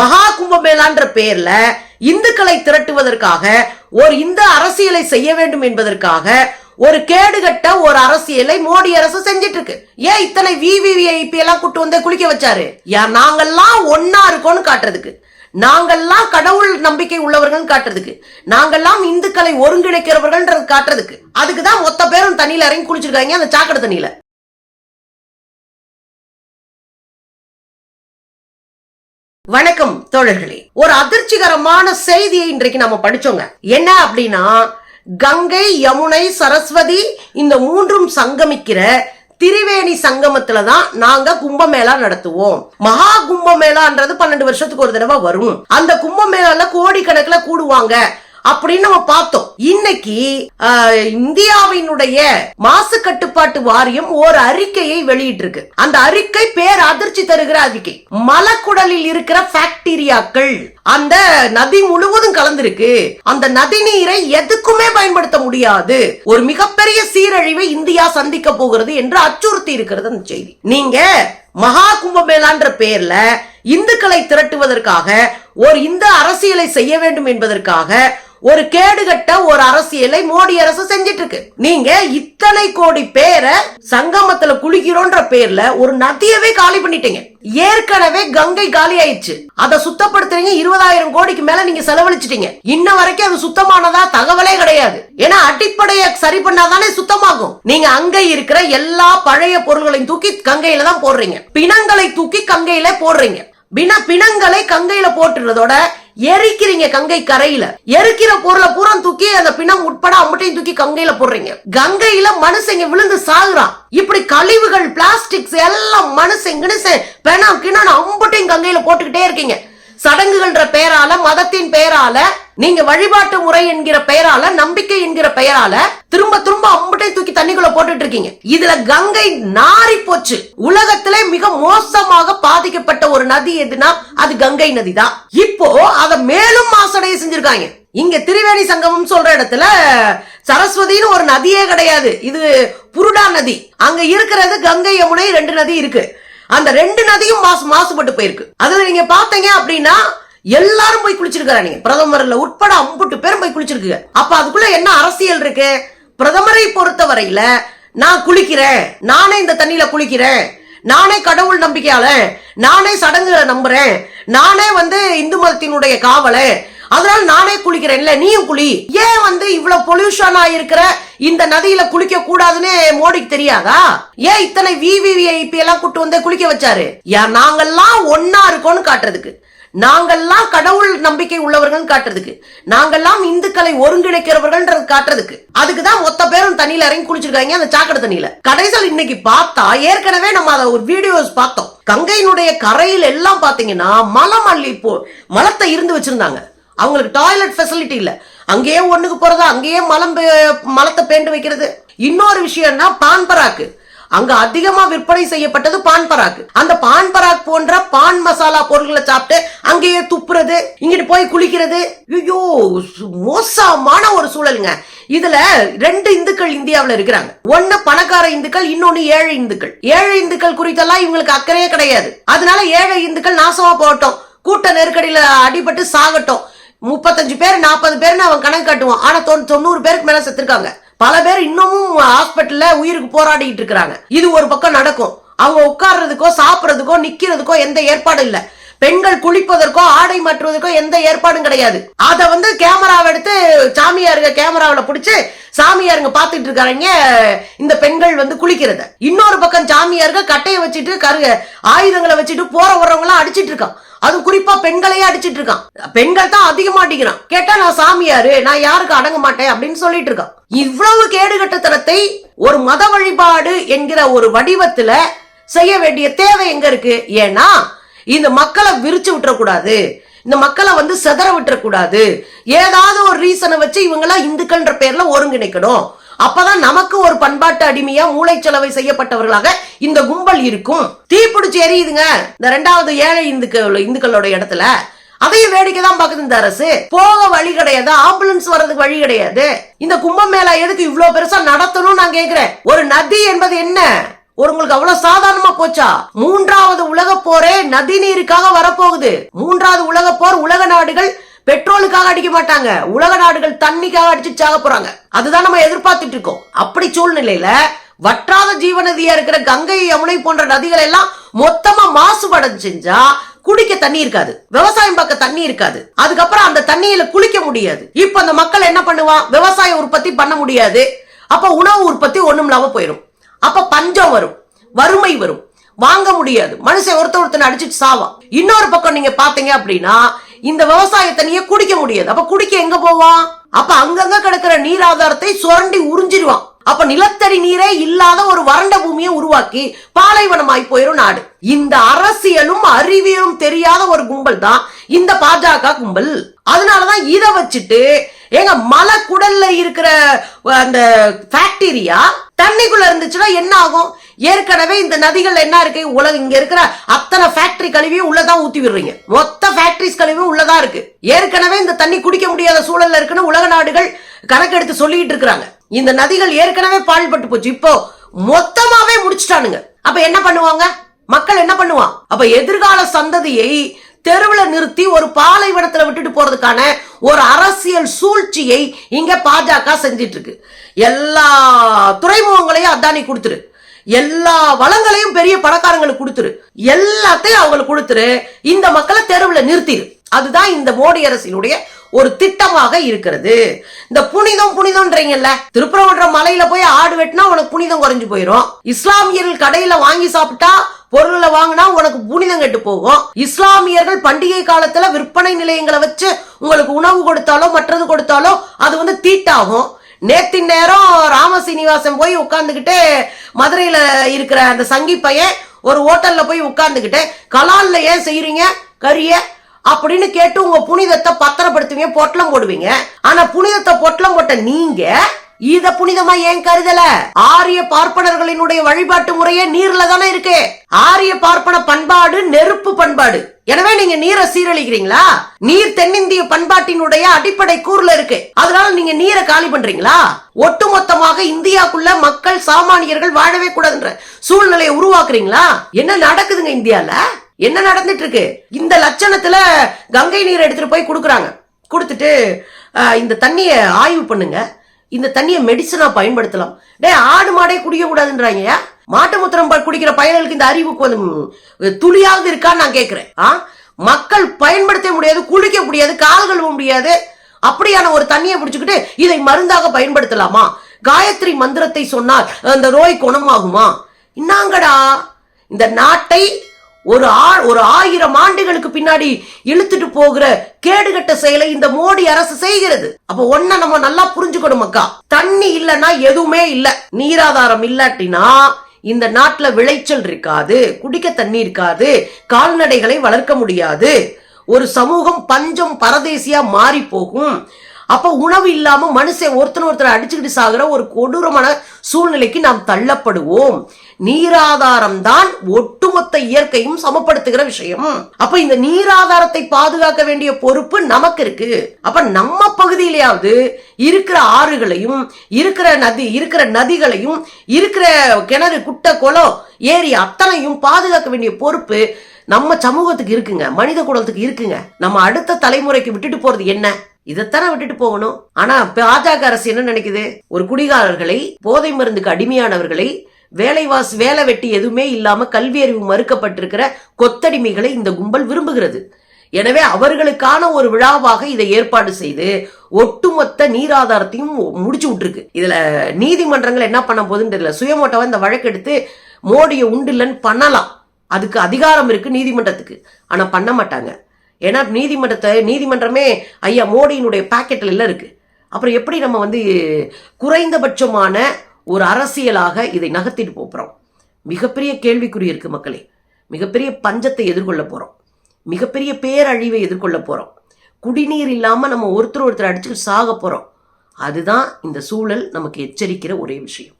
மகா கும்பமேளான்ற பேர்ல இந்துக்களை திரட்டுவதற்காக ஒரு இந்த அரசியலை செய்ய வேண்டும் என்பதற்காக ஒரு கேடுகட்ட ஒரு அரசியலை மோடி அரசு செஞ்சிட்டு இருக்கு ஏன் இத்தனை விவிவிஐபி எல்லாம் கூட்டு வந்து குளிக்க வச்சாரு? நாங்கெல்லாம் ஒன்னா இருக்கோம்னு காட்டுறதுக்கு. நாங்கெல்லாம் கடவுள் நம்பிக்கை உள்ளவர்கள் காட்டுறதுக்கு. நாங்கெல்லாம் இந்துக்களை ஒருங்கிணைக்கிறவர்கள் காட்டுறதுக்கு. அதுக்கு தான் மொத்த பேரும் தண்ணியில இறங்கி குளிச்சிருக்காங்க அந்த சாக்கடை தண்ணியில. வணக்கம் தோழர்களே. ஒரு அதிர்ச்சிகரமான செய்தியை இன்றைக்கு நம்ம படிச்சோங்க. என்ன அப்படின்னா கங்கை யமுனை சரஸ்வதி இந்த மூன்றும் சங்கமிக்கிற திரிவேணி சங்கமத்துல தான் நாங்க கும்பமேளா நடத்துவோம். மகா கும்பமேளான்றது பன்னெண்டு வருஷத்துக்கு ஒரு தடவை வரும். அந்த கும்பமேளால கோடிக்கணக்கில் கூடுவாங்க. அப்படின்னு நம்ம பார்த்தோம். இன்னைக்கு ஆஹ், இந்தியாவினுடைய மாசு கட்டுப்பாட்டு வாரியம் ஒரு அறிக்கையை வெளியிட்டிருக்கு. அந்த அறிக்கை பேர் அதிர்ச்சி தருகிற அறிக்கை. மலக்குடலில் இருக்கிற பாக்டீரியாக்கள் அந்த நதி முழுவதும் கலந்திருக்கு. அந்த நதி நீரை எதுக்குமே பயன்படுத்த முடியாது. ஒரு மிகப்பெரிய சீரழிவை இந்தியா சந்திக்க போகிறது என்று அச்சுறுத்தி இருக்கிறது அந்த செய்தி. நீங்க மகா கும்பமேளான்ற பேர்ல இந்துக்களை திரட்டுவதற்காக ஒரு இந்து அரசியலை செய்ய வேண்டும் என்பதற்காக ஒரு கேடுகட்ட ஒரு அரசியலை மோடி அரசு செஞ்சிட்டு இருக்கு நீங்க இத்தனை கோடி பேரை சங்கமத்துல குளிக்கிறோன்ற பேர்ல ஒரு நதியவே காலி பண்ணிட்டீங்க. ஏற்கனவே கங்கை காலி ஆயிடுச்சு. அதை சுத்தப்படுத்துறீங்க இருபதாயிரம் கோடிக்கு மேல நீங்க செலவழிச்சிட்டீங்க. இன்ன வரைக்கும் அது சுத்தமானதா தகவலே கிடையாது. ஏன்னா அடிப்படையை சரி பண்ணாதானே சுத்தமாகும். நீங்க அங்க இருக்கிற எல்லா பழைய பொருள்களையும் தூக்கி கங்கையில தான் போடுறீங்க. பிணங்களை தூக்கி கங்கையில போடுறீங்க. பிண பிணங்களை கங்கையில போட்டுறதோட எரிக்கிறீங்க கங்கை கரையில. எரிக்கிற பொருளை பூரா தூக்கி அந்த பிணம் உட்பட அம்பட்டையும் தூக்கி கங்கையில போடுறீங்க. கங்கையில மனுஷங்க விழுந்து சாகுறான் இப்படி கழிவுகள் பிளாஸ்டிக்ஸ் எல்லாம் மனுஷன் கிணுசன் பிணம் கிணம் அம்பட்டையும் கங்கையில போட்டுக்கிட்டே இருக்கீங்க. சடங்குகள்ன்ற பெயரால மதத்தின் பெயரால நீங்க வழிபாட்டு முறை என்கிற பெயரால நம்பிக்கை என்கிற பெயரால திரும்ப திரும்ப அம்புட்டை தூக்கி தண்ணிக்குள்ள போட்டுட்டு இருக்கீங்க இதுல கங்கை நாரி போச்சு. உலகத்திலே மிக மோசமாக பாதிக்கப்பட்ட ஒரு நதி எதுனா அது கங்கை நதி தான் இப்போ அத மேலும் மாசடைய செஞ்சிருக்காங்க. இங்க திரிவேணி சங்கமம் சொல்ற இடத்துல சரஸ்வதின்னு ஒரு நதியே கிடையாது. இது புருடா நதி. அங்க இருக்கிறது கங்கை யமுனை ரெண்டு நதி இருக்கு. அந்த ரெண்டு நதியும் மாசு மாசுபட்டு போயிருக்கு. அதுல நீங்க பாத்தீங்க அப்படின்னா எல்லாரும் போய் குளிச்சிருக்காங்க பிரதமர்ல உட்பட அம்புட்டு பேரும் போய் குளிச்சிருக்குங்க. அப்ப அதுக்குள்ள என்ன அரசியல் இருக்கு? பிரதமரை பொறுத்த வரையில நான் குளிக்கிறேன். நானே இந்த தண்ணியில குளிக்கிறேன். நானே கடவுள் நம்பிக்கையால நானே சடங்குகளை நம்புறேன். நானே வந்து இந்து மதத்தினுடைய காவலை அதனால நானே குளிக்கிறேன்ல நீயும் குளி. ஏன் வந்து இவ்வளவு பொல்யூஷனா இருக்கிற? இந்த நதியில குளிக்க கூடாதுன்னு மோடிக்கு தெரியாதா? ஏன் இத்தனை விவிவிஐபி எல்லாம் கூட்டு வந்து குளிக்க வச்சாரு? யார் நாங்கெல்லாம் ஒன்னா இருக்கோம்னு காட்டுறதுக்கு. நாங்கெல்லாம் கடவுள் நம்பிக்கை உள்ளவர்கள் காட்டுறதுக்கு. நாங்கெல்லாம் இந்துக்களை ஒருங்கிணைக்கிறவர்கள் காட்டுறதுக்கு. அதுக்கு தான் மொத்த பேரும் தண்ணியில இறங்கி குளிச்சிருக்காங்க அந்த சாக்கடை தண்ணியில. கடைசியில் இன்னைக்கு பார்த்தா ஏற்கனவே நம்ம அதை ஒரு வீடியோஸ் பார்த்தோம். கங்கையினுடைய கரையில் எல்லாம் பாத்தீங்கன்னா மலம் அள்ளி போ மலத்தை இருந்து வச்சிருந்தாங்க. அவங்களுக்கு டாய்லெட் ஃபெசிலிட்டி இல்லை. அங்கேயே ஒண்ணுக்கு போறது அங்கேயே மலம் மலத்தை பேண்டு வைக்கிறது. இன்னொரு விஷயம்னா பான் பராக்கு. அங்க அதிகமா விற்பனை செய்யப்பட்டது பான் பராக்கு. அந்த பான் பராக் போன்ற பான் மசாலா பொருட்களை சாப்பிட்டு அங்கேயே துப்புறது இங்கிட்டு போய் குளிக்கிறது. ஐயோ சு- மோசமான ஒரு சூழலுங்க. இதுல ரெண்டு இந்துக்கள் இந்தியாவில் இருக்கிறாங்க. ஒன்னு பணக்கார இந்துக்கள் இன்னொன்னு ஏழை இந்துக்கள். ஏழை இந்துக்கள் குறித்தெல்லாம் இவங்களுக்கு அக்கறையே கிடையாது. அதனால ஏழை இந்துக்கள் நாசமா போகட்டும். கூட்ட நெருக்கடியில அடிபட்டு சாகட்டும். முப்பத்தஞ்சு பேர் நாற்பது பேர்னு அவன் கணக்கு காட்டுவான். ஆனா தொ தொண்ணூறு பேருக்கு மேல செத்துருக்காங்க. பல பேர் இன்னமும் ஹாஸ்பிட்டல்ல உயிருக்கு போராடிட்டு இருக்கிறாங்க. இது ஒரு பக்கம் நடக்கும். அவங்க உட்கார்றதுக்கோ சாப்பிட்றதுக்கோ நிக்கிறதுக்கோ எந்த ஏற்பாடும் இல்லை. பெண்கள் குளிப்பதற்கோ ஆடை மாற்றுவதற்கோ எந்த ஏற்பாடும் கிடையாது. அத வந்து கேமராவை எடுத்து சாமியாருங்க கேமராவில் பிடிச்சி சாமியாருங்க பாத்துட்டு இருக்காங்க இந்த பெண்கள் வந்து குளிக்கிறத. இன்னொரு பக்கம் சாமியாருங்க கட்டையை வச்சுட்டு கரு ஆயுதங்களை வச்சுட்டு போற வர்றவங்க அடிச்சிட்டு இருக்கான். அது குறிப்பா பெண்களையே அடிச்சிட்டு இருக்கான். பெண்கள் தான் அதிகமா அடிக்கிறான். கேட்டா நான் சாமியாரு நான் யாருக்கு அடங்க மாட்டேன்? அப்படின்னு சொல்லிட்டு இருக்கான். இவ்வளவு கேடுகட்டத்தனத்தை ஒரு மத வழிபாடு என்கிற ஒரு வடிவத்துல செய்ய வேண்டிய தேவை எங்க இருக்கு? ஏன்னா இந்த மக்களை விரிச்சு விட்டுறக்கூடாது. இந்த மக்களை வந்து செதற விட்டுறக்கூடாது. ஏதாவது ஒரு ரீசனை வச்சு இவங்கெல்லாம் இந்துக்கள்ன்ற பேர்ல ஒருங்கிணைக்கணும். அப்பதான் நமக்கு ஒரு பண்பாட்டு அடிமையா மூளைச்சலவை செய்யப்பட்டவர்களாக இந்த கும்பல் இருக்கும். தீப்பிடிச்சு எரியுதுங்க. இந்த ரெண்டாவது ஏழை இந்துக்கள் இந்துக்களோட இடத்துல. அதையும் வேடிக்கை தான் பாக்குது இந்த அரசு. போக வழி கிடையாது. ஆம்புலன்ஸ் வர்றதுக்கு வழி கிடையாது. இந்த கும்பமேளா எதுக்கு இவ்வளவு பெருசா நடத்தணும் நான் கேக்குறேன். ஒரு நதி என்பது என்ன? ஒரு உங்களுக்கு அவ்வளவு சாதாரணமா போச்சா? மூன்றாவது உலக போரே நதி நீருக்காக வரப்போகுது. மூன்றாவது உலக போர் உலக நாடுகள் பெட்ரோலுக்காக அடிக்க மாட்டாங்க. உலக நாடுகள் தண்ணிக்காக அடிச்சு சாக போறாங்க. அதுதான் நம்ம எதிர்பார்த்துட்டு இருக்கோம். அப்படி சூழ்நிலையில வற்றாத ஜீவநதியா இருக்கிற கங்கை யமுனை போன்ற நதிகள் எல்லாம் மொத்தமா மாசுபடம் செஞ்சா குடிக்க தண்ணி இருக்காது. விவசாயம் பார்க்க தண்ணி இருக்காது. அதுக்கப்புறம் அந்த தண்ணியில குளிக்க முடியாது. இப்ப அந்த மக்கள் என்ன பண்ணுவான்? விவசாய உற்பத்தி பண்ண முடியாது. அப்ப உணவு உற்பத்தி ஒண்ணும் இல்லாம போயிடும் அப்ப பஞ்சம் வரும். வறுமை வரும். வாங்க முடியாது. மனுஷன் ஒருத்த ஒருத்தனை அடிச்சுட்டு சாவான். இன்னொரு பக்கம் நீங்க பாத்தீங்க அப்படின்னா இந்த விவசாய தண்ணியை குடிக்க முடியாது. அப்ப குடிக்க எங்க போவான்? அப்ப அங்கங்க கிடக்கிற நீர் ஆதாரத்தை சுரண்டி உறிஞ்சிருவான். அப்ப நிலத்தடி நீரே இல்லாத ஒரு வறண்ட பூமியை உருவாக்கி பாலைவனமாய் போயிரும் நாடு. இந்த அரசியலும் அறிவியலும் தெரியாத ஒரு கும்பல் தான் இந்த பாஜக கும்பல். அதனாலதான் இதை வச்சுட்டு ஏங்க மலை குடல்ல இருக்கிற அந்த பாக்டீரியா தண்ணிக்குள்ள இருந்துச்சுன்னா என்ன ஆகும்? ஏற்கனவே இந்த நதிகள் என்ன இருக்கு? உலக இங்க இருக்கிற அத்தனை ஃபேக்டரி கழிவையும் உள்ளதான் ஊத்தி விடுறீங்க. மொத்த ஃபேக்டரிஸ் கழிவும் உள்ளதா இருக்கு. ஏற்கனவே இந்த தண்ணி குடிக்க முடியாத சூழல்ல இருக்குன்னு உலக நாடுகள் கணக்கெடுத்து சொல்லிட்டு இருக்கிறாங்க. இந்த நதிகள் ஏற்கனவே பாழ்பட்டு போச்சு. இப்போ மொத்தமாவே முடிச்சிட்டானுங்க. அப்ப என்ன பண்ணுவாங்க? மக்கள் என்ன பண்ணுவான்? அப்ப எதிர்கால சந்ததியை தெருவுல நிறுத்தி ஒரு பாலைவனத்துல விட்டுட்டு போறதுக்கான ஒரு அரசியல் சூழ்ச்சியை இங்க பாஜக செஞ்சிட்டு இருக்கு எல்லா துறைமுகங்களையும் அதானி கொடுத்துரு. எல்லா வளங்களையும் பெரிய பணக்காரங்களுக்கு கொடுத்துரு. எல்லாத்தையும் அவங்களுக்கு கொடுத்துரு. இந்த மக்களை தெருவுல நிறுத்திடு அதுதான் இந்த மோடி அரசினுடைய ஒரு திட்டமாக இருக்கிறது. இந்த புனிதம் புனிதம்ன்றீங்கல்ல திருப்பரங்குன்ற மலையில போய் ஆடு வெட்டினா உனக்கு புனிதம் குறைஞ்சு போயிடும் இஸ்லாமியர்கள் கடையில வாங்கி சாப்பிட்டா பொருளை வாங்கினா உனக்கு புனிதம் கெட்டு போகும். இஸ்லாமியர்கள் பண்டிகை காலத்துல விற்பனை நிலையங்களை வச்சு உங்களுக்கு உணவு கொடுத்தாலோ மற்றது கொடுத்தாலோ அது வந்து தீட்டாகும். நேத்தின் நேரம் ராமசீனிவாசன் போய் உட்கார்ந்துகிட்டு மதுரையில இருக்கிற அந்த சங்கி பையன் ஒரு ஹோட்டல்ல போய் உட்கார்ந்துகிட்டு கலால்ல ஏன் செய்யறீங்க கறிய? அப்படின்னு கேட்டு உங்க புனிதத்தை பத்திரப்படுத்துவீங்க பொட்டலம் போடுவீங்க. ஆனா புனிதத்தை பொட்டலம் போட்ட நீங்க இத புனிதமா ஏன் கருதல? ஆரிய பார்ப்பனர்களினுடைய வழிபாட்டு முறையே நீர்ல தானே இருக்கு. ஆரிய பார்ப்பன பண்பாடு நெருப்பு பண்பாடு. எனவே நீங்க நீரை சீரழிக்கிறீங்களா? நீர் தென்னிந்திய பண்பாட்டினுடைய அடிப்படை கூறுல இருக்கு. அதனால நீங்க நீரை காலி பண்றீங்களா? ஒட்டுமொத்தமாக இந்தியாக்குள்ள மக்கள் சாமானியர்கள் வாழவே கூடாதுன்ற சூழ்நிலையை உருவாக்குறீங்களா? என்ன நடக்குதுங்க இந்தியால? என்ன நடந்துட்டு இருக்கு இந்த லட்சணத்துல கங்கை நீர் எடுத்துட்டு போய் கொடுக்குறாங்க. கொடுத்துட்டு இந்த தண்ணியை ஆய்வு பண்ணுங்க. இந்த தண்ணியை மெடிசனா பயன்படுத்தலாம். டேய் ஆடு மாடே குடிக்க கூடாதுன்றாங்க மாட்டு மூத்திரம் குடிக்கிற பயல்களுக்கு இந்த அறிவு வந்து துளியாவது இருக்கான்னு நான் கேட்கிறேன் ஆ? மக்கள் பயன்படுத்த முடியாது குளிக்க முடியாது கால் கழுவ முடியாது. அப்படியான ஒரு தண்ணியை பிடிச்சுக்கிட்டு இதை மருந்தாக பயன்படுத்தலாமா? காயத்ரி மந்திரத்தை சொன்னால் அந்த நோய் குணமாகுமா? இன்னாங்கடா? இந்த நாட்டை ஒரு ஆ ஒரு ஆயிரம் ஆண்டுகளுக்கு பின்னாடி இழுத்துட்டு போகிற கேடுகட்ட செயலை இந்த மோடி அரசு செய்கிறது. அப்ப ஒன்ன நம்ம நல்லா புரிஞ்சுக்கணும் அக்கா தண்ணி இல்லைன்னா எதுவுமே இல்ல. நீராதாரம் இல்லாட்டினா இந்த நாட்டுல விளைச்சல் இருக்காது குடிக்க தண்ணி இருக்காது கால்நடைகளை வளர்க்க முடியாது. ஒரு சமூகம் பஞ்சம் பரதேசியா மாறி போகும் அப்போ உணவு இல்லாமல் மனுஷன் ஒருத்தன் ஒருத்தனை அடிச்சுக்கிட்டு சாகிற ஒரு கொடூரமான சூழ்நிலைக்கு நாம் தள்ளப்படுவோம். நீராதாரம் தான் ஒட்டுமொத்த இயற்கையும் சமப்படுத்துகிற விஷயம். அப்ப இந்த நீராதாரத்தை பாதுகாக்க வேண்டிய பொறுப்பு நமக்கு இருக்கு. அப்ப நம்ம பகுதியிலேயாவது இருக்கிற ஆறுகளையும் இருக்கிற நதி இருக்கிற நதிகளையும் இருக்கிற கிணறு குட்டை குளம் ஏரி அத்தனையும் பாதுகாக்க வேண்டிய பொறுப்பு நம்ம சமூகத்துக்கு இருக்குங்க. மனித குலத்துக்கு இருக்குங்க. நம்ம அடுத்த தலைமுறைக்கு விட்டுட்டு போறது என்ன? இதைத்தானே விட்டுட்டு போகணும். ஆனா பாஜக அரசு என்ன நினைக்குது? ஒரு குடிகாரர்களை போதை மருந்துக்கு அடிமையானவர்களை வேலைவாஸ் வேலை வெட்டி எதுவுமே இல்லாம கல்வி அறிவு மறுக்கப்பட்டிருக்கிற கொத்தடிமைகளை இந்த கும்பல் விரும்புகிறது. எனவே அவர்களுக்கான ஒரு விழாவாக இதை ஏற்பாடு செய்து ஒட்டுமொத்த நீராதாரத்தையும் முடிச்சு விட்டுருக்கு. இதுல நீதிமன்றங்கள் என்ன பண்ண போகுதுன்னு தெரியல. சுயமோட்டவா இந்த வழக்கெடுத்து மோடியை உண்டு இல்லைன்னு பண்ணலாம். அதுக்கு அதிகாரம் இருக்கு நீதிமன்றத்துக்கு. ஆனா பண்ண மாட்டாங்க. ஏன்னா நீதிமன்றத்தை நீதிமன்றமே ஐயா மோடியினுடைய பாக்கெட்டில் எல்லாம் இருக்குது அப்புறம் எப்படி நம்ம வந்து குறைந்தபட்சமான ஒரு அரசியலாக இதை நகர்த்திட்டு போகிறோம் மிகப்பெரிய கேள்விக்குறி இருக்குது மக்களே. மிகப்பெரிய பஞ்சத்தை எதிர்கொள்ள போகிறோம் மிகப்பெரிய பேரழிவை எதிர்கொள்ள போகிறோம் குடிநீர் இல்லாமல் நம்ம ஒருத்தர் ஒருத்தர் அடிச்சுட்டு சாக போகிறோம் அதுதான் இந்த சூழல் நமக்கு எச்சரிக்கிற ஒரே விஷயம்.